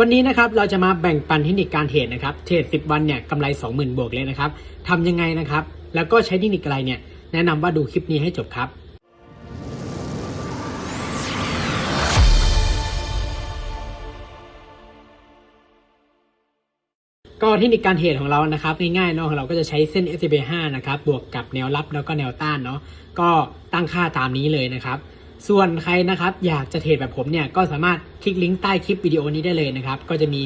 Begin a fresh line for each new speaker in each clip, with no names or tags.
วันนี้นะครับเราจะมาแบ่งปันเทคนิคการเทรดนะครับเทรด10 วันเนี่ยกำไร 20,000 บวกเลยนะครับทำยังไงนะครับ แล้วก็ใช้เทคนิคอะไรเนี่ยแนะนำว่าดูคลิปนี้ให้จบครับ ก็เทคนิคการเทรดของเรานะครับง่ายๆเนาะของเราก็จะใช้เส้น s b 5นะครับบวกกับแนวรับแล้วก็แนวต้านเนาะก็ตั้งค่าตามนี้เลยนะครับ ส่วนใครนะครับอยากจะเทรดแบบผมเนี่ยก็สามารถคลิกลิงก์ใต้คลิปวิดีโอนี้ได้เลยนะครับ ก็จะมี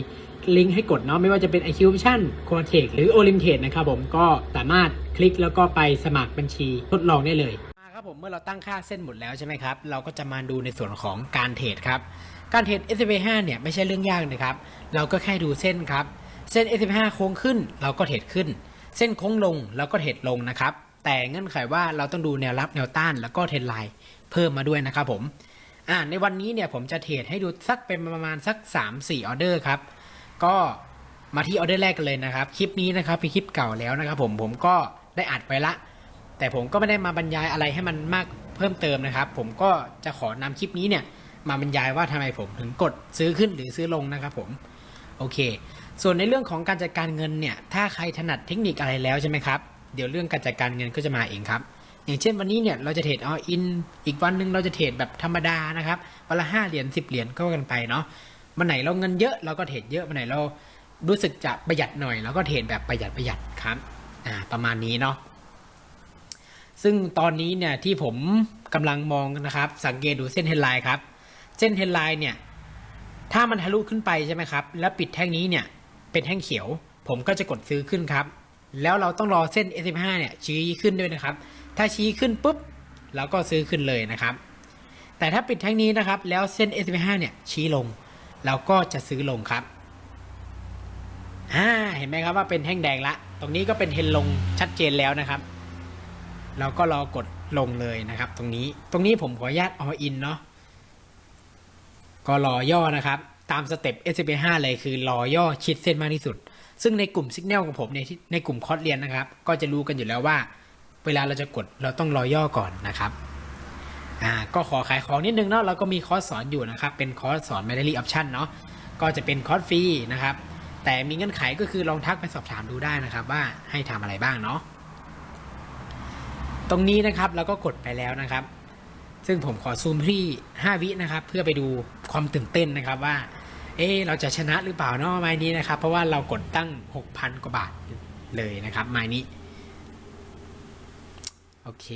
ลิงก์ให้กดเนาะไม่ว่าจะเป็น IQ Option c o r t e c หรือ o l i m t a d e นะครับผมก็สามารถคลิกแล้วก็ไปสมัครบัญชีทดลองได้เลยมาครับผมเมื่อเราตั้งค่าเส้นหมดแล้วใช่ไหมครับเราก็จะมาดูในส่วนของการเทรดครับการเทรด s b 5เนี่ยไม่ใช่เรื่องยากนะครับ เราก็แค่ดูเส้นครับ เส้น s 5โค้งขึ้นเราก็เทรดขึ้น เส้นโค้งลงเราก็เทรดลงนะครับแต่เงื่อนไขว่าเราต้องดูแนวรับแนวต้านแล้วก็เทรนไลน์ เพิ่มมาด้วยนะครับผมอ่าในวันนี้เนี่ยผมจะเทรดให้ดูสักเป็นประมาณสัก 3-4ออเดอร์ครับ ก็มาที่ออเดอร์แรกกันเลยนะครับ คลิปนี้นะครับเป็นคลิปเก่าแล้วนะครับผมผมก็ได้อัดไว้ละ แต่ผมก็ไม่ได้มาบรรยายอะไรให้มันมากเพิ่มเติมนะครับ ผมก็จะขอนำคลิปนี้เนี่ยมาบรรยายว่าทำไมผมถึงกดซื้อขึ้นหรือซื้อลงนะครับผมโอเค ส่วนในเรื่องของการจัดการเงินเนี่ยถ้าใครถนัดเทคนิคอะไรแล้วใช่ไหมครับเดี๋ยวเรื่องการจัดการเงินก็จะมาเองครับ อย่างเช่นวันนี้เนี่ยเราจะเทรดออินอีกวันหนึ่งเราจะเทรดแบบธรรมดานะครับวันละห้าเหรียญสิบเหรียญก็กันไปเนาะวันไหนเราเงินเยอะเราก็เทรดเยอะวันไหนเรารู้สึกจะประหยัดหน่อยเราก็เทรดแบบประหยัดประหยัดครับอ่าประมาณนี้เนาะซึ่งตอนนี้เนี่ยที่ผมกำลังมองนะครับ สังเกตดูเส้นเฮดไลน์ครับ เส้นเฮดไลน์เนี่ยถ้ามันทะลุขึ้นไปใช่ไหมครับ แล้วปิดแท่งนี้เนี่ยเป็นแท่งเขียว ผมก็จะกดซื้อขึ้นครับ แล้วเราต้องรอเส้น S15 เนี่ยชี้ขึ้นด้วยนะครับ ถ้าชี้ขึ้นปุ๊บเราก็ซื้อขึ้นเลยนะครับ แต่ถ้าปิดแท่งนี้นะครับ แล้วเส้น S15 เนี่ยชี้ลง เราก็จะซื้อลงครับอ่าเห็นไหมครับว่าเป็นแท่งแดงละ ตรงนี้ก็เป็นเทนลงชัดเจนแล้วนะครับ เราก็รอกดลงเลยนะครับ ตรงนี้ ตรงนี้ผมขออนุญาต all in เนาะ ก็รอย่อนะครับ ตามสเต็ป s อ p 5เลยคือรอย่อชิดเส้นมากที่สุด ซึ่งในกลุ่มสัญญาณของผมเนี่ยที่ในกลุ่มคอร์สเรียนนะครับ ก็จะรู้กันอยู่แล้วว่า เวลาเราจะกดเราต้องรอย่อก่อนนะครับอ่าก็ขอขายของนิดนึงเนาะเราก็มีคอร์สสอนอยู่นะครับ เป็นคอร์สสอน m a n a r y Option เนาะก็จะเป็นคอร์สฟรีนะครับ แต่มีเงื่อนไขก็คือลองทักไปสอบถามดูได้นะครับ ว่าให้ทำอะไรบ้างเนาะตรงนี้นะครับเราก็กดไปแล้วนะครับ ซึ่งผมขอซูมที่ 5 วินะครับ เพื่อไปดูความตื่นเต้นนะครับว่า เอ๊เราจะชนะหรือเปล่าเนาะไม้นี้นะครับ เพราะว่าเรากดตั้ง 6,000 กว่าบาทเลยนะครับไม้นี้ โอเค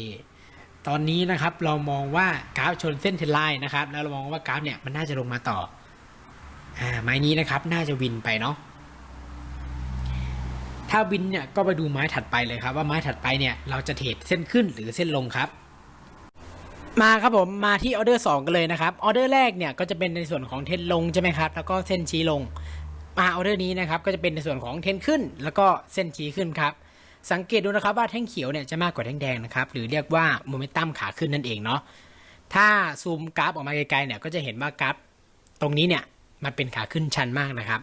ตอนนี้นะครับเรามองว่ากราฟชนเส้นเทรนไลน์นะครับ แล้วเรามองว่ากราฟเนี่ยมันน่าจะลงมาต่ออ่าไม้นี้นะครับ น่าจะวินไปเนาะถ้าวินเนี่ยก็ไปดูไม้ถัดไปเลยครับ ว่าไม้ถัดไปเนี่ยเราจะเทรดเส้นขึ้นหรือเส้นลงครับ มาครับผมมาที่ออเดอร์2กันเลยนะครับออเดอร์แรกเนี่ยก็จะเป็นในส่วนของเทนลงใช่ไหมครับแล้วก็เส้นชี้ลง มาออเดอร์นี้นะครับก็จะเป็นในส่วนของเทนขึ้น แล้วก็เส้นชี้ขึ้นครับสังเกตดูนะครับว่าแท่งเขียวเนี่ยจะมากกว่าแท่งแดงนะครับหรือเรียกว่าโมเมนตัมขาขึ้นนั่นเองเนาะถ้าซูมกราฟออกมาไกลๆเนี่ยก็จะเห็นว่ากราฟตรงนี้เนี่ยมันเป็นขาขึ้นชันมากนะครับ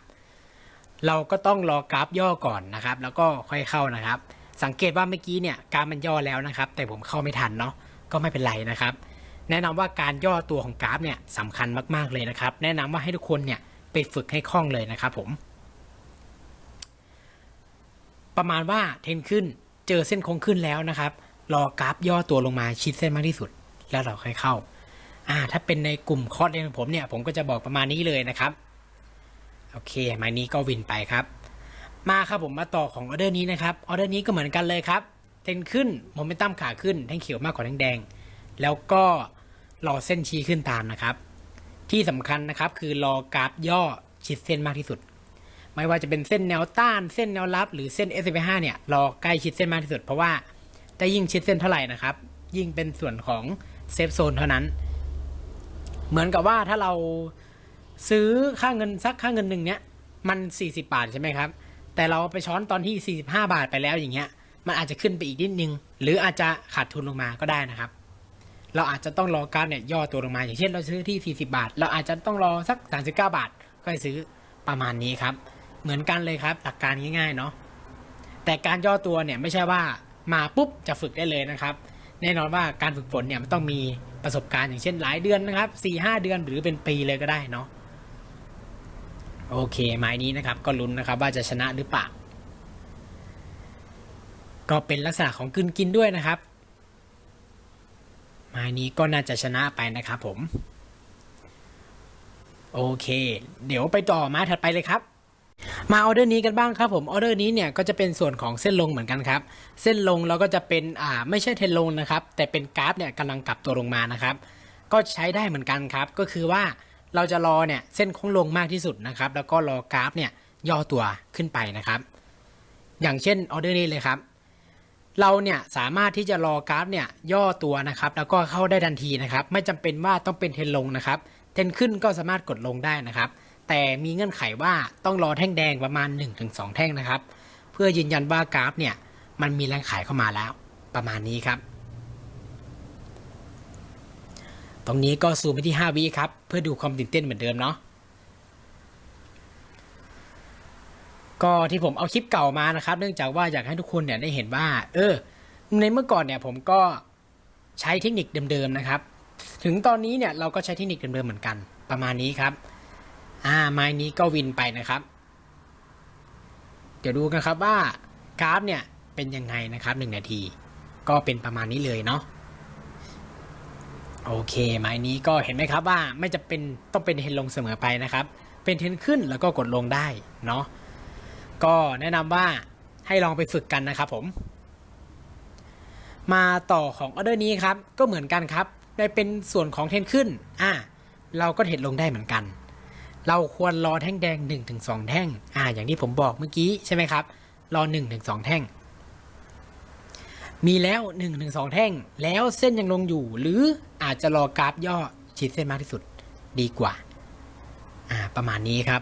เราก็ต้องรอกราฟย่อก่อนนะครับ แล้วก็ค่อยเข้านะครับ สังเกตว่าเมื่อกี้เนี่ยกราฟมันย่อแล้วนะครับ แต่ผมเข้าไม่ทันเนาะ ก็ไม่เป็นไรนะครับ แนะนำว่าการย่อตัวของกราฟเนี่ยสำคัญมากๆเลยนะครับ แนะนำว่าให้ทุกคนเนี่ยไปฝึกให้คล่องเลยนะครับผม ประมาณว่าเทรนขึ้นเจอเส้นโค้งขึ้นแล้วนะครับ รอกราฟย่อตัวลงมาชิดเส้นมากที่สุด แล้วเราค่อยเข้าอ่าถ้าเป็นในกลุ่มคอร์สเรียนของผมเนี่ยผมก็จะบอกประมาณนี้เลยนะครับโอเคมานี้ก็วินไปครับ มาครับผมมาต่อของออเดอร์นี้นะครับออเดอร์นี้ก็เหมือนกันเลยครับ ทนขึ้นโมเมนตัมขาขึ้นแท่งเขียวมากกว่าแท่งแดง แล้วก็รอเส้นชี้ขึ้นตามนะครับ ที่สำคัญนะครับคือรอกราฟย่อชิดเส้นมากที่สุด ไม่ว่าจะเป็นเส้นแนวต้านเส้นแนวรับ หรือเส้น s อ5เนี่ยรอใกล้ชิดเส้นมากที่สุด เพราะว่าถ้ายิ่งชิดเส้นเท่าไหร่นะครับ ยิ่งเป็นส่วนของเซฟโซนเท่านั้น เหมือนกับว่าถ้าเราซื้อค่าเงินสักค่าเงินหนึ่งเนี้ยมัน 40 บาทใช่ไหมครับ แต่เราไปช้อนตอนที่ 45 บาทไปแล้วอย่างเงี้ย มันอาจจะขึ้นไปอีกนิดนึง หรืออาจจะขาดทุนลงมาก็ได้นะครับ เราอาจจะต้องรอกราฟเนี่ยย่อตัวลงมา อย่างเช่นเราซื้อที่ 40 บาท เราอาจจะต้องรอสัก 39 บาท ก็ซื้อประมาณนี้ครับ เหมือนกันเลยครับ หลักการง่ายๆเนาะแต่การย่อตัวเนี่ยไม่ใช่ว่ามาปุ๊บจะฝึกได้เลยนะครับ แน่นอนว่าการฝึกฝนเนี่ยมันต้องมีประสบการณ์อย่างเช่นหลายเดือนนะครับ4-5 เดือนหรือเป็นปีเลยก็ได้เนาะโอเคไม้นี้นะครับก็ลุ้นนะครับว่าจะชนะหรือเปล่า ก็เป็นลักษณะของกึนกินด้วยนะครับ ไม้นี้ก็น่าจะชนะไปนะครับผม โอเค เดี๋ยวไปต่อไม้ถัดไปเลยครับมาออเดอร์นี้กันบ้างครับผมออเดอร์นี้เนี่ยก็จะเป็นส่วนของเส้นลงเหมือนกันครับ เส้นลงแล้วก็จะเป็นอ่าไม่ใช่เทนลงนะครับ แต่เป็นกราฟเนี่ยกำลังกลับตัวลงมานะครับ ก็ใช้ได้เหมือนกันครับ ก็คือว่าเราจะรอเนี่ยเส้นโค้งลงมากที่สุดนะครับ แล้วก็รอกราฟเนี่ยย่อตัวขึ้นไปนะครับ อย่างเช่นออเดอร์นี้เลยครับ เราเนี่ยสามารถที่จะรอกราฟเนี่ยย่อตัวนะครับแล้วก็เข้าได้ทันทีนะครับ ไม่จำเป็นว่าต้องเป็นเทนลงนะครับเทนขึ้นก็สามารถกดลงได้นะครับ แต่มีเงื่อนไขว่าต้องรอแท่งแดงประมาณ 1-2 แท่งนะครับ เพื่อยืนยันว่ากราฟเนี่ยมันมีแรงขายเข้ามาแล้ว ประมาณนี้ครับ ตรงนี้ก็ซูมไปที่ 5 วิครับ เพื่อดูความตื่นเต้นเหมือนเดิมเนาะ ก็ที่ผมเอาคลิปเก่ามานะครับ เนื่องจากว่าอยากให้ทุกคนเนี่ยได้เห็นว่า เออ ในเมื่อก่อนเนี่ยผมก็ใช้เทคนิคเดิมๆนะครับ ถึงตอนนี้เนี่ยเราก็ใช้เทคนิคเดิมๆเหมือนกัน ประมาณนี้ครับ อ่าไม้นี้ก็วินไปนะครับ เดี๋ยวดูกันครับว่ากราฟเนี่ยเป็นยังไงนะครับหนึ่งนาที ก็เป็นประมาณนี้เลยเนาะโอเค ไม้นี้ก็เห็นไหมครับว่าไม่จะเป็นต้องเป็นเทนลงเสมอไปนะครับ เป็นเทนขึ้นแล้วก็กดลงได้เนาะ ก็แนะนำว่าให้ลองไปฝึกกันนะครับผม มาต่อของออเดอร์นี้ครับ ก็เหมือนกันครับได้เป็นส่วนของเทนขึ้น อ่า เราก็เทนลงได้เหมือนกัน เราควรรอแท่งแดง 1-2 แท่ง อ่า อย่างที่ผมบอกเมื่อกี้ใช่ไหมครับ รอ 1-2 แท่ง มีแล้ว 1-2 แท่ง แล้วเส้นยังลงอยู่ หรืออาจจะรอกราฟย่อชิดเส้นมากที่สุดดีกว่า อ่า ประมาณนี้ครับ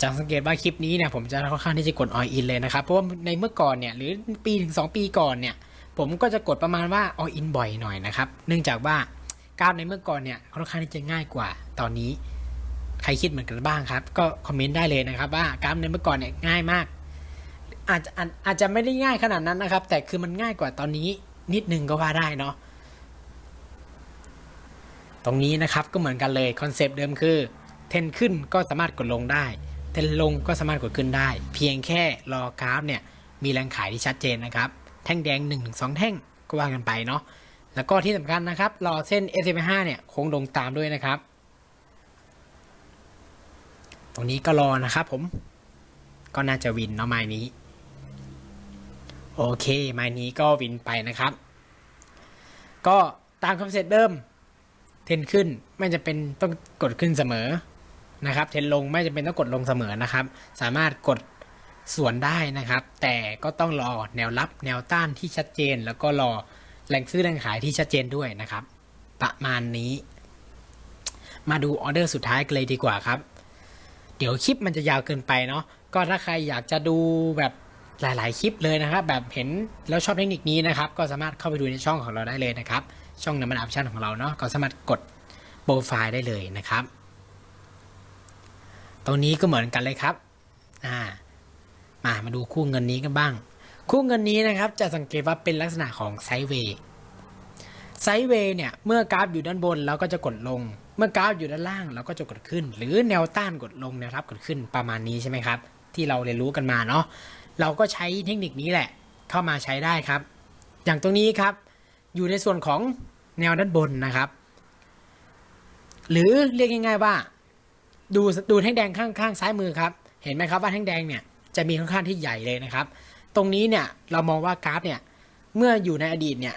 จะสังเกตว่าคลิปนี้เนี่ยผมจะค่อนข้างที่จะกดออยอินเลยนะครับ เพราะว่าในเมื่อก่อนเนี่ยหรือปีถึง 2 ปีก่อนเนี่ยผมก็จะกดประมาณว่าออยอินบ่อยหน่อยนะครับ เนื่องจากว่ากราฟในเมื่อก่อนเนี่ยค่อนข้างที่จะง่ายกว่าตอนนี้ ใครคิดเหมือนกันบ้างครับ ก็คอมเมนต์ได้เลยนะครับ ว่ากราฟในเมื่อก่อนเนี่ยง่ายมาก อาจจะอาจจะไม่ได้ง่ายขนาดนั้นนะครับ แต่คือมันง่ายกว่าตอนนี้นิดนึงก็ว่าได้เนาะตรงนี้นะครับก็เหมือนกันเลยคอนเซปต์เดิมคือเทนขึ้นก็สามารถกดลงได้ เทนลงก็สามารถกดขึ้นได้ เพียงแค่รอกราฟเนี่ยมีแรงขายที่ชัดเจนนะครับ แท่งแดง 1-2 แท่งก็ว่ากันไปเนาะแล้วก็ที่สำคัญนะครับรอเส้น s อ5เนี่ยโค้งลงตามด้วยนะครับ ตรงนี้ก็รอนะครับผมก็น่าจะวินเนาะไม้นี้ โอเคไม้นี้ก็วินไปนะครับ ก็ตามคอนเซ็ปต์เดิมเทนขึ้นไม่จะเป็นต้องกดขึ้นเสมอ นะครับเทนลงไม่จะเป็นต้องกดลงเสมอนะครับ สามารถกดสวนได้นะครับ แต่ก็ต้องรอแนวรับแนวต้านที่ชัดเจน แล้วก็รอแหล่งซื้อแหล่งขายที่ชัดเจนด้วยนะครับ ประมาณนี้ มาดูออเดอร์สุดท้ายกันเลยดีกว่าครับ เดี๋ยวคลิปมันจะยาวเกินไปเนาะก็ถ้าใครอยากจะดูแบบหลาย ๆ คลิปเลยนะครับ แบบเห็นแล้วชอบเทคนิคนี้นะครับ ก็สามารถเข้าไปดูในช่องของเราได้เลยนะครับ ช่องน้ำมันอัพชั่นของเราเนาะก็สามารถกดโปรไฟล์ได้เลยนะครับ ตรงนี้ก็เหมือนกันเลยครับอ่ามามาดูคู่เงินนี้กันบ้าง คู่เงินนี้นะครับจะสังเกตว่าเป็นลักษณะของไซด์เวย์ไซด์เวย์เนี่ยเมื่อกราฟอยู่ด้านบนเราก็จะกดลง เมื่อกราฟอยู่ด้านล่างเราก็จะกดขึ้น หรือแนวต้านกดลงแนวรับกดขึ้นประมาณนี้ใช่ไหมครับ ที่เราเรียนรู้กันมาเนาะเราก็ใช้เทคนิคนี้แหละ เข้ามาใช้ได้ครับ อย่างตรงนี้ครับ อยู่ในส่วนของแนวด้านบนนะครับ หรือเรียกง่าย ๆว่า ดูดูแท่งแดงข้างข้างซ้ายมือครับ เห็นไหมครับว่าแท่งแดงเนี่ยจะมีค่อนข้างที่ใหญ่เลยนะครับ ตรงนี้เนี่ยเรามองว่ากราฟเนี่ยเมื่ออยู่ในอดีตเนี่ย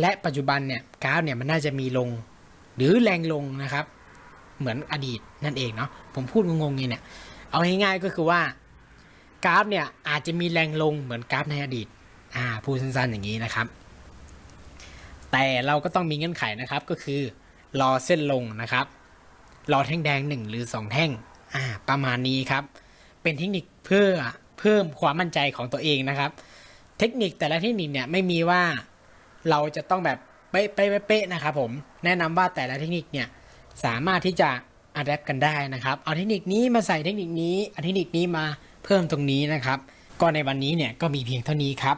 และปัจจุบันเนี่ยกราฟเนี่ยมันน่าจะมีลงหรือแรงลงนะครับ เหมือนอดีตนั่นเองเนาะผมพูดงงๆเนี่ยเอาง่ายๆก็คือว่ากราฟเนี่ยอาจจะมีแรงลงเหมือนกราฟในอดีตอ่าพูดสั้นๆอย่างนี้นะครับ แต่เราก็ต้องมีเงื่อนไขนะครับก็คือรอเส้นลงนะครับ รอแท่งแดงหนึ่งหรือสองแท่งอ่าประมาณนี้ครับ เป็นเทคนิคเพื่อเพิ่มความมั่นใจของตัวเองนะครับ เทคนิคแต่ละเทคนิคเนี่ยไม่มีว่าเราจะต้องแบบเป๊ะเป๊ะเป๊ะนะครับผมแนะนำว่าแต่ละเทคนิคเนี่ยสามารถที่จะอัดแอปกันได้นะครับ เอาเทคนิคนี้มาใส่เทคนิคนี้เอาเทคนิคนี้มาเพิ่มตรงนี้นะครับ ก็ในวันนี้เนี่ยก็มีเพียงเท่านี้ครับ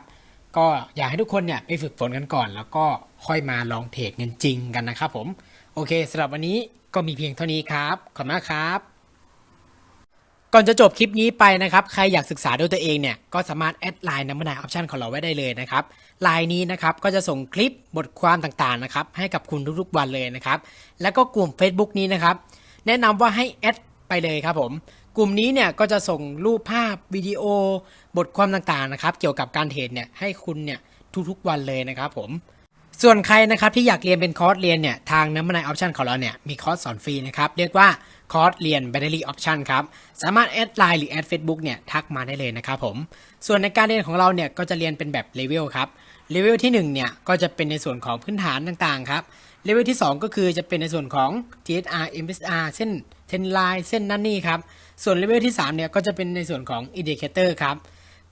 ก็อยากให้ทุกคนเนี่ยไปฝึกฝนกันก่อนแล้วก็ ค่อยมาลองเทรดเงินจริงกันนะครับผม โอเคสำหรับวันนี้ก็มีเพียงเท่านี้ครับ ขอบคุณมากครับก่อนจะจบคลิปนี้ไปนะครับ ใครอยากศึกษาด้วยตัวเองเนี่ย ก็สามารถแอดไลน์น้ำมันายออปชันของเราไว้ได้เลยนะครับไลน์นี้นะครับก็จะส่งคลิปบทความต่างๆนะครับให้กับคุณทุกๆวันเลยนะครับ แล้วก็กลุ่ม Facebook นี้นะครับ แนะนำว่าให้แอดไปเลยครับผม กลุ่มนี้เนี่ยก็จะส่งรูปภาพวิดีโอ บทความต่างๆนะครับ เกี่ยวกับการเทรดเนี่ยให้คุณเนี่ยทุกๆวันเลยนะครับผม ส่วนใครนะครับที่อยากเรียนเป็นคอร์สเรียนเนี่ยทางน้ำมันายออปชันของเราเนี่ยมีคอร์สสอนฟรีนะครับเรียกว่าคอร์สเรียน Battery Option ครับสามารถแอดไลน์หรือแอด Facebook เนี่ยทักมาได้เลยนะครับผมส่วนในการเรียนของเราเนี่ยก็จะเรียนเป็นแบบเลเวลครับเลเวลที่1เนี่ยก็จะเป็นในส่วนของพื้นฐานต่างๆครับเลเวลที่ 2 ก็คือจะเป็นในส่วนของ TSR MSR เส้นเทนไลน์เส้นนั่นนี่ครับส่วนเลเวลที่3เนี่ยก็จะเป็นในส่วนของ Indicator ครับ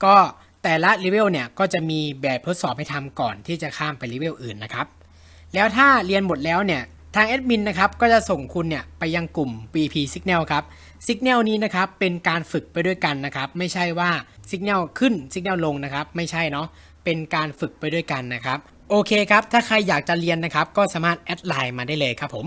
ก็ แต่ละเลเวลเนี่ยก็จะมีแบบทดสอบให้ทำก่อนที่จะข้ามไปเลเวลอื่นนะครับ แล้วถ้าเรียนหมดแล้วเนี่ยทางแอดมินนะครับก็จะส่งคุณเนี่ยไปยังกลุ่ม BP Signal ครับ Signal นี้นะครับเป็นการฝึกไปด้วยกันนะครับ ไม่ใช่ว่า Signal ขึ้น Signal ลงนะครับ ไม่ใช่เนาะเป็นการฝึกไปด้วยกันนะครับ โอเคครับ ถ้าใครอยากจะเรียนนะครับ ก็สามารถแอดไลน์มาได้เลยครับผม